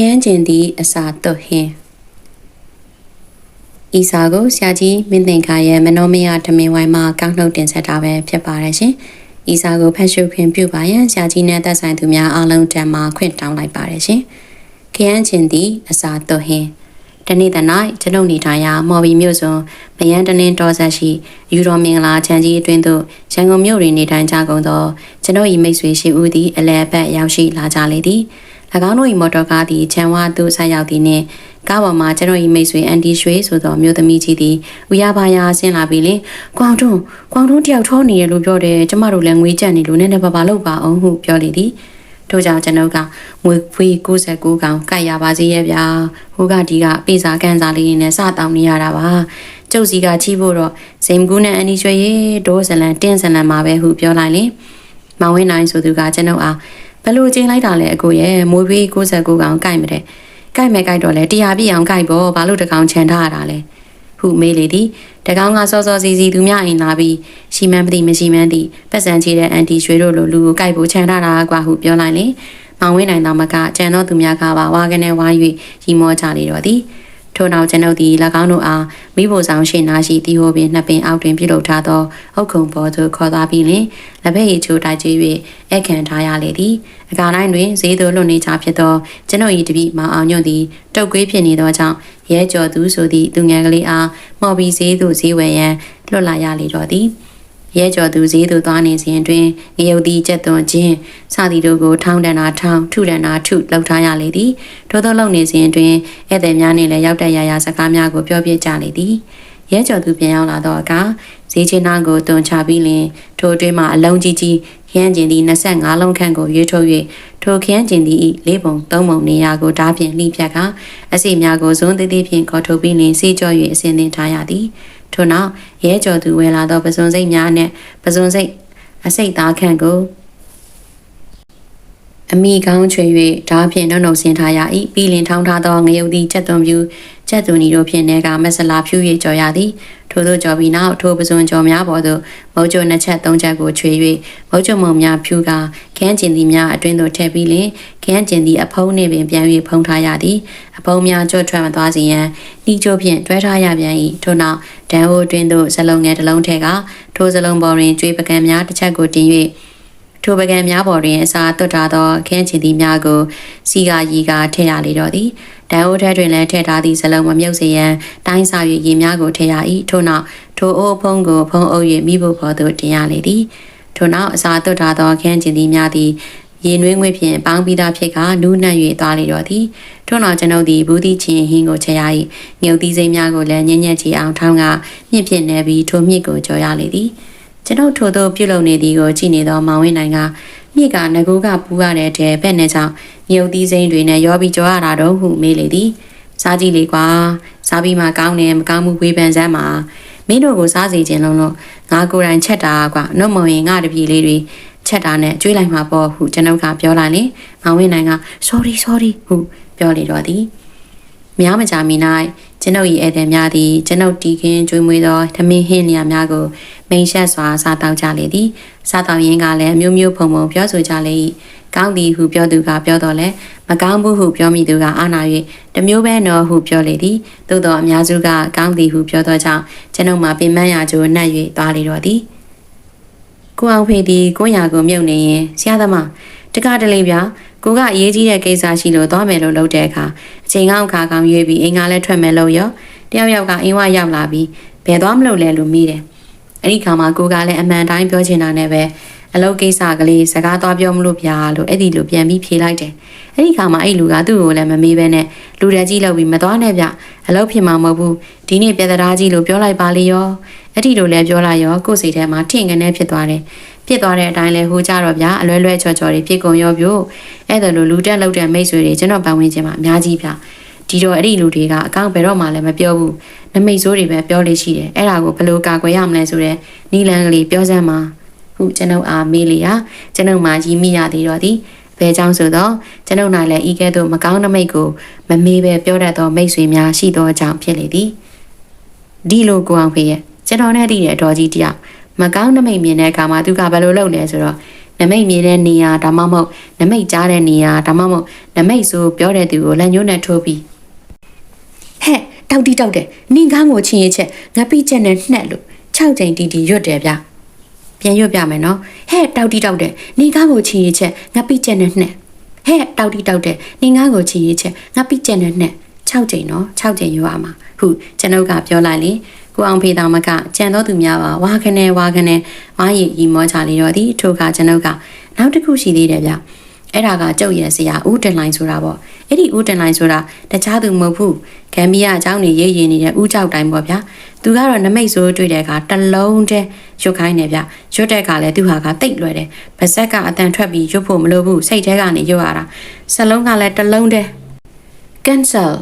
ယန်းကျင်သည် အစာတုတ်ဟင်းဤစာကိုဆရာကြီးမင်းသင်္ခါရဲ့မနောမယထမင်းဝိုင်းမှာကောက်နှုတ်တင်ဆက်တာပဲဖြစ်ပါတယ်ရှင်။ဤစာကိုဖတ်ရှုခွင့်ပြုပါရန်ဆရာကြီးနဲ့သက်ဆိုင်သူများအားလုံးတန်မှာခွင့်တောင်းလိုက်ပါတယ်ရှင်။ခရမ်းချင်းသည် အစာတုတ်ဟင်းတနေ့တ၌ကျွန်ုပ်နေထိုင်ရာမော်ဘီမြို့စွန်မယန်းတနင်းတော်ဆက်ရှိယူတော်မင်္ဂလာချမ်းကြီးအတွင်းသို့ရန်ကုန်မြို့တွင်နေထိုင်ကြကုန်သောကျွန်ုပ်၏မိတ်ဆွေရှိဦးသည်အလဲအပတ်ရောက်ရှိလာကြလေသည်။၎ င်းတို့၏မော်တော်ကားသည်ချန်ဝါသို့ဆက်ရောက်သည်နှင့်ကားပေါ်မှာကျွန်တော်၏မိတ်ဆွေအန်တီရွှေဆိုသောမျိုးသမီးကြီးသည်ဥရပါယာဆင်းလာပြီးလေကွမ်တွန်းကွမ်တွန်းတယောက်ထောနေရလို့ပြောတယ်ကျမတို့လည်းငွေကြက်နေလို့နည်းနည်းပါးပါလောက်ပါအောင်ဟုပြောလေသည်ထို့ကြောင့်ကျွန်ုပ်ကငွေဖွေး69ကောင်ကိုက်ရပါစေရဲ့ဗျာဟိုကဒီကပိစာကန်စာလေးနဲ့စတောင်းနေရတာပါကျုပ်စီကချီးဖို့တော့စိန်ကူးနဲ့အန်တီရွှေရေဒိုးဇလန်တင်းဇလန်မှာပဲဟုပြောလိုက်လေမောင်ဝင်းနိုင်ဆိုသူကကျွန်ုပ်အား ဘယ်လိုကျင်းလိုက်တာလဲအကိုရဲ့မွေးဖွေး69ကောင်ကိုက်မတဲ့ကိုက်မဲ့ကိုက်တော့လဲတရားပြည့်အောင်ကိုက်ပေါ့ဘာလို့တကောင်ချန်ထားရတာလဲဟုမေးလေသည်တကောင်ကစောစောစီစီသူများအိမ်လာပြီးရှိမှန်းမသိမရှိမှန်းသိပတ်စံချေတဲ့အန်တီရွှေတို့လိုလူကိုကိုက်ဖို့ချန်ထားတာကွာဟုပြောလိုက်လေမောင်ဝင်းနိုင်တော်မကကြံတော့သူများကပါဝါကနေဝါ၍ရီမောကြလေတော့သည် ထို့နောက်ကျွန်ုပ်သည်၎င်းတို့အားမိဖို့ဆောင်ရှိနာရှိတီဟိုပင်နှစ်ပင်အောက်တွင်ပြုလုပ်ထားသောအုတ်ခုံပေါ်သို့ခေါ်သွားပြီးလင်လက်ဖက်ရည်ချိုးတိုက်ကျွေး၍အခန့်ထားရလေသည်အကာတိုင်းတွင်ဈေးသို့လွတ်နေကြဖြစ်သောကျွန်ုပ်၏တပည့်မောင်အောင်ညွန့်သည်တုတ်ကွေးဖြစ်နေသောကြောင့်ရဲကျော်သူဆိုသည့်သူငယ်ကလေးအားမော်ဘီဈေးသို့ဈေးဝယ်ရန်လွတ်လာရလေတော့သည် ရဲကျော်သူဈေးသို့သွားနေစဉ်တွင်ငရုတ်သည်ကျက်သွန်ခြင်းစသည်တို့ကိုထောင်းတန်တာထောင်းထုတန်တာထုလှုပ်ထားရလေသည်ထို့သောလုံနေစဉ်တွင်ဧည့်သည်များနှင့်လည်းရောက်တဲ့ရာရာစကားများကိုပြောပြကြလေသည်ရဲကျော်သူပြန်ရောက်လာတော့အခါဈေးချင်းနာကိုတွန်ချပြီးလင်ထိုအတွင်းမှအလုံးကြီးကြီးခရမ်းကျင်သည်25လုံးခန့်ကိုရွေးထုတ်၍ထိုခရမ်းကျင်သည်ဤလေးပုံသုံးပုံနေရာကိုဓာဖြင့်လှိဖြတ်ကအစီများကိုဇွန်းသေးသေးဖြင့်ခေါ်ထုတ်ပြီးလင်စေးကြော၍အစင်းသင်ထားရသည် ထို့နောက်ရဲကျော်သူဝယ်လာသောပစွန်စိတ်များနှင့်ပစွန်စိတ်အစိတ်သားခန့်ကို အမိကောင်းချွေ၍ဓာဖြင့်နှုတ်နှုတ်ဆင်ထားရ၏ပြီးလင်ထောင်းထားသောငရုတ်သည်ချက်သွန်ပြူချက်သွန်ဤတို့ဖြင့်နေကမဆလာဖြူ၍ကြော်ရသည်ထို့သောကြော်ပြီးနောက်ထိုပစွန်ကြော်များပေါ်သို့မုတ်ကျုံနှစ်ချက်သုံးချက်ကိုချွေ၍မုတ်ကျုံမုံများဖြူကခန်းကျင်သည်များအတွင်းသို့ထည့်ပြီးလင်ခန်းကျင်သည်အဖုံးနှင့်ပင်ပြန်၍ဖုံးထားရသည်အဖုံးများကြွထွက်မသွားစေရန်နှီးကျိုးဖြင့်တွဲထားရပြန်၏ထို့နောက်ဒန်ဟိုအတွင်းသို့ဇလုံးငယ်တစ်လုံးထည့်ကထိုဇလုံးပေါ်တွင်ကျွေးပကံများတစ်ချက်ကိုတင်၍ ထိုပကံများပေါ်တွင်အစာတွတ်ထားသောခင်းချင်သည်များကိုစီကာရီကာထည့်ရလေတော့သည်ဒန်အိုးထဲတွင်လည်းထည့်ထားသည့်ဇလုံးမမြုပ်စေရန်တိုင်းစာ၍ရေများကိုထည့်ရ၏ထို့နောက်ထိုအိုးဖုံးကိုဖုံးအုပ်၍မိဖို့ပေါ်သို့တင်ရလေသည်ထို့နောက်အစာတွတ်ထားသောခင်းချင်သည်များသည်ရေနွေးငွေဖြင့်ပေါင်းပြီးသားဖြစ်ကနူးနှံ့၍သွားလေတော့သည်ထို့နောက်ကျွန်ုပ်သည်ဘူးသီးချင်းဟင်းကိုချက်ရ၏ငုတ်သီးစိမ်းများကိုလည်းညံ့ညံ့ချီအောင်ထောင်းကမြင့်ဖြင့်နေပြီးထိုမြင့်ကိုကြော်ရလေသည် ကျွန်ုပ်ထို့သောပြုလုပ်နေသည်ကိုကြည့်နေသောမောင်ဝင်းနိုင်ကမြစ်ကငကူကပူရတဲ့တဲ့ဘက်နဲ့ကြောင့်မြုပ်သီးစိမ်းတွေနဲ့ရောပြီးကြောရတာတော့ဟုမေးလေသည်စားကြည့်လေကွာစားပြီးမှကောင်းတယ်မကောင်းမှုဝေဖန်စမ်းမှာမင်းတို့ကိုစားစီခြင်းလုံးလို့ငါကိုယ်တိုင်ချက်တာကွာနှုတ်မဝင်ငါတပြေလေးတွေချက်တာနဲ့ကျွေးလိုက်မှာပေါ့ဟုကျွန်ုပ်ကပြောလိုက်လေမောင်ဝင်းနိုင်က sorry sorry ဟုပြောလေတော့သည်များမကြမီ၌ ကျွန်ုပ်၏ဧည့်သည်များသည်ကျွန်ုပ်တီခင်းကျွေးမွေးသောထမင်းဟင်းလျာများကိုမိန်ရှက်စွာစားတောက်ကြလေသည်စားတောက်ရင်းကလည်းမျိုးမျိုးဖုံဖုံပြောဆိုကြလေ၏ကောင်းသည်ဟုပြောသူကပြောတော့လဲမကောင်းဘူးဟုပြောမိသူကအာနာ၍တမျိုးပဲနော်ဟုပြောလေသည်သို့သောအများစုကကောင်းသည်ဟုပြောသောကြောင့်ကျွန်ုပ်မှာပင်မရာကျိုးနှက်၍သွားလေတော့သည်ကိုအောင်ဖေသည်ကိုညာကိုမြုပ်နေရင်ဆရာသမားတကားတလေးဗျာ ကိုကအရေးကြီးတဲ့ကိစ္စရှိလို့သွားမယ်လို့လုပ်တဲ့အခါအချိန်ကောင်းခါကောင်းရွေးပြီးအင်္ဂါလည်းထွက်မယ်လို့ရောတယောက်ယောက်ကအင်းဝရောက်လာပြီးဘယ်သွားမလို့လဲလို့မိတယ်အဲ့ဒီခါမှာကိုကလည်းအမှန်တိုင်းပြောချင်တာနဲ့ပဲ အလုပ်ကိစ္စကလေးစကားသွားပြောမလို့ဗျာလို့အဲ့ဒီလိုပြန်ပြီးဖြေလိုက်တယ်အဲ့ဒီခါမှာအဲ့လူကသူ့ကိုလည်းမမေးဘဲနဲ့လူတက်ကြီးလောက်ပြီးမသွားနဲ့ဗျအလုပ်ဖြစ်မှာမဟုတ်ဘူးဒီနေ့ပြဿနာကြီးလို့ပြောလိုက်ပါလေရောအဲ့ဒီလိုလည်းပြောလိုက်ရောကိုယ်စိတ်ထဲမှာထင်ကနေဖြစ်သွားတယ်ဖြစ်သွားတဲ့အတိုင်းလဲဟိုကြတော့ဗျာအလွဲလွဲချော်ချော်တွေဖြစ်ကုန်ရောပြို့အဲ့ဒါလိုလူတက်လောက်တဲ့မိတ်ဆွေတွေကျွန်တော်ပတ်ဝန်းကျင်မှာအများကြီးဗျာဒီတော့အဲ့ဒီလူတွေကအကောင့်ဘယ်တော့မှလည်းမပြောဘူးနမိတ်ဆိုးတွေပဲပြောလို့ရှိတယ်အဲ့ဒါကိုဘယ်လိုကာကွယ်ရမလဲဆိုတော့နီလန်ကလေးပြောစမ်းပါ ဟုကျွန်ုပ်အားမေးလျာကျွန်ုပ်မှရီးမိရသေးတော့သည်ဘယ်ကြောင့်ဆိုတော့ကျွန်ုပ်နိုင်လည်းဤကဲ့သို့မကောင်းတဲ့မိတ်ကိုမမေးပဲပြောတတ်သောမိတ်ဆွေများရှိသောကြောင့်ဖြစ်လေသည်ဒီလိုကိုအောင်ဖေးရဲ့ကျွန်တော်နဲ့တည်တဲ့အတော်ကြီးတယောက်မကောင်းနမိတ်မြင်တဲ့အခါမှာသူကဘယ်လိုလုပ်လဲဆိုတော့နမိတ်မြည်တဲ့နေရာဒါမှမဟုတ်နမိတ်ကြားတဲ့နေရာဒါမှမဟုတ်နမိတ်ဆိုပြောတဲ့သူကိုလက်ညှိုးနဲ့ထိုးပြီးဟဲ့တောက်တီတောက်တယ်နင်ကားကိုချင်းရချက်ငါပိချက်နဲ့နှက်လို့6ချိန်တီတီရွတ်တယ်ဗျ ပြန်ရွတ်ပြမယ်နော်ဟဲ့တောက်တီတောက်တယ်နင်ကားကိုချင်းရချက်ငါပိချက်နဲ့နှက်ဟဲ့တောက်တီတောက်တယ်နင်ကားကိုချင်းရချက်ငါပိချက်နဲ့နှက်6ချိန်နော်6ချိန်ရွတ်ရမှာဟုကျွန်ုပ်ကပြောလိုက်လေကိုအောင်ဖေတော်မကကြံတော်သူများပါဝါခနဲ့ဝါခနဲ့ဝါရီရီမောချလေးတော့ဒီထိုကကျွန်ုပ်ကနောက်တစ်ခုရှိသေးတယ်ဗျ အဲ့ဒါကကျုပ်ရဲ့ဆရာဦးတင်လိုင်းဆိုတာပေါ့အဲ့ဒီဦးတင်လိုင်းဆိုတာတခြားသူမဟုတ်ဘူးဂမ်ဘီယာအကြောင်းနေရေးရင်နေတဲ့ဦးကြောက်တိုင်းပေါ့ဗျာသူကတော့နမိတ်ဆိုးတွေ့တဲ့အခါတစ်လုံးတည်းရွတ်ခိုင်းနေဗျရွတ်တဲ့အခါလဲသူဟာကတိတ်လွယ်တယ်ဗစက်ကအတန်ထွက်ပြီးရွတ်ဖို့မလိုဘူးစိတ်ထဲကနေရွတ်ရတာစလုံးကလည်းတစ်လုံးတည်း cancel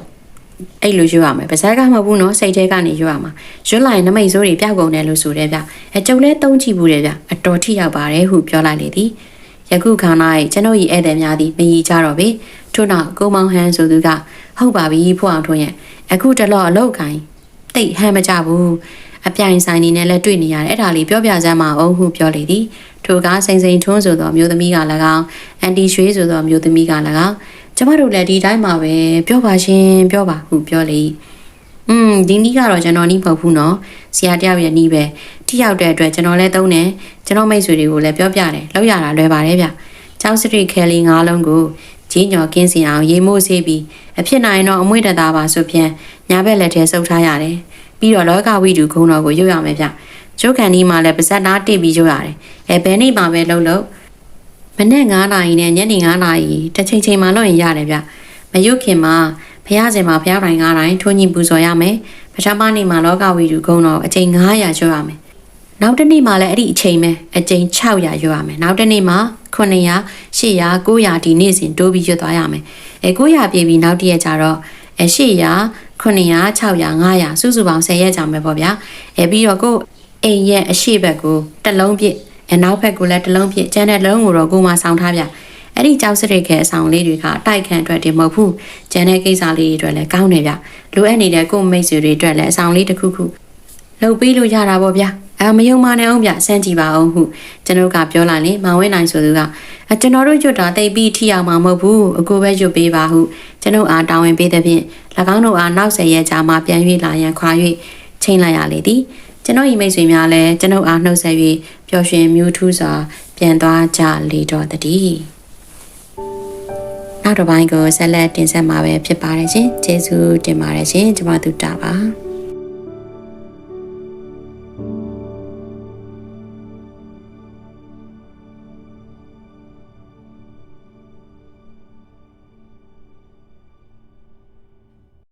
အဲ့လိုရွတ်ရမယ်ဗစက်ကမဟုတ်ဘူးနော်စိတ်ထဲကနေရွတ်ရမှာရွတ်လိုက်ရင်နမိတ်ဆိုးတွေပျောက်ကုန်တယ်လို့ဆိုတယ်ဗျအဲကျုံလဲတုံးကြည့်ဘူးတယ်ဗျအတော်ထိရောက်ပါတယ်ဟုပြောလိုက်လေသည် ယခုခါ၌ကျွန်ုပ်၏ဧည့်သည်များသည်မရီကြတော့ပေထို့နောက်ကိုမောင်ဟန်ဆိုသူကဟုတ်ပါပြီဖို့အောင်ထွန်းရဲ့အခုတလော့အလောက်ကိုင်းတိတ်ဟမ်းမကြဘူးအပြိုင်ဆိုင်နေနဲ့လည်းတွေ့နေရတယ်အဲ့ဒါလေးပြောပြစမ်းမအောင်ဟုပြောလေသည်ထိုကားစိန်စိန်ထွန်းဆိုသောမျိုးသမီးက၎င်းအန်တီရွှေဆိုသောမျိုးသမီးက၎င်းကျမတို့လည်းဒီတိုင်းမှာပဲပြောပါရှင်ပြောပါဟုပြောလေอืมဒီနီးကတော့ကျွန်တော်နီးမဟုတ်ဘူးเนาะဆရာတယောက်ရဲ့နီးပဲ ထိရောက်တဲ့အတွက်ကျွန်တော်လည်းသုံးတယ်ကျွန်တော်မိတ်ဆွေတွေကိုလည်းပြောပြတယ်လောက်ရတာလွယ်ပါတယ်ဗျကျောင်းစတရီခဲလီငါးလုံးကိုကြီးညော်ကင်းစင်အောင်ရေမိုးဆေးပြီးအဖြစ်နိုင်တော့အမွေးတသားပါဆိုဖြင့်ညာဘက်လက်ထဲစုပ်ထားရတယ်ပြီးတော့လောကဝိတုခုံတော်ကိုရုပ်ရမယ်ဗျကျုပ်ကန်ဒီမှာလည်းပါဇက်သားတိတ်ပြီးရုပ်ရတယ်အဲဘယ်နေ့မှပဲလှုပ်လို့မနေ့9နာရီနဲ့ညနေ9နာရီတစ်ချိန်ချိန်မှလုပ်ရင်ရတယ်ဗျမရုပ်ခင်မှာဖះစင်မှာဖះတိုင်း9တိုင်းထွန်းညင်ပူဇော်ရမယ်ပထမနေ့မှာလောကဝိတုခုံတော်အချိန်900ရွတ်ရမယ် နောက်တစ်နေ့မှလည်းအဲ့ဒီအချိန်ပဲအချိန်600ရွတ်ရမယ်နောက်တစ်နေ့မှ900 800 900ဒီနေ့စဉ်တိုးပြီးရွတ်သွားရမယ်အဲ900ပြည့်ပြီးနောက်တစ်ရက်ကျတော့အဲ800 900 600 900စုစုပေါင်း10ရက်ကြာမယ်ပေါ့ဗျာအဲပြီးတော့ကိုအိမ်ရဲ့အရှိဘက်ကိုတစ်လုံးပြည့်အနောက်ဘက်ကိုလည်းတစ်လုံးပြည့်ကျန်တဲ့လုံးကိုတော့ကိုမှဆောင်းထားဗျအဲ့ဒီကြောက်စရိတ်ခဲအဆောင်လေးတွေကတိုက်ခန့်အတွက်တင်မဟုတ်ဘူးကျန်တဲ့ကိစ္စလေးတွေအတွက်လည်းကောင်းတယ်ဗျလိုအပ်နေတဲ့ကိုမိတ်ဆွေတွေအတွက်လည်းအဆောင်လေးတစ်ခုခုလုပ်ပေးလို့ရတာပေါ့ဗျာ အဲမယုံမနဲ့အောင်ဗျစမ်းကြည့်ပါအောင်ဟုကျွန်တော်ကပြောလိုက်လေမောင်ဝင်းနိုင်ဆိုသူကအကျွန်တော်တို့ရွတ်တာတိတ်ပြီးထိအောင်မှာမဟုတ်ဘူးအကိုပဲရွတ်ပေးပါဟုကျွန်တော်အားတာဝန်ပေးတဲ့ဖြင့်၎င်းတို့အားနောက်ဆက်ရက်ကြာမှပြန်၍လာရန်ခွာ၍ချိန်လိုက်ရလေသည်ကျွန်တော်ဤမိတ်ဆွေများလည်းကျွန်တော်အားနှုတ်ဆက်၍ပျော်ရွှင်မြူးထူးစွာပြန်သွားကြလေတော့တည်းနောက်တစ်ပိုင်းကိုဆက်လက်တင်ဆက်မှာပဲဖြစ်ပါတယ်ရှင်ကျေးဇူးတင်ပါတယ်ရှင်ကျွန်မတို့တာပါ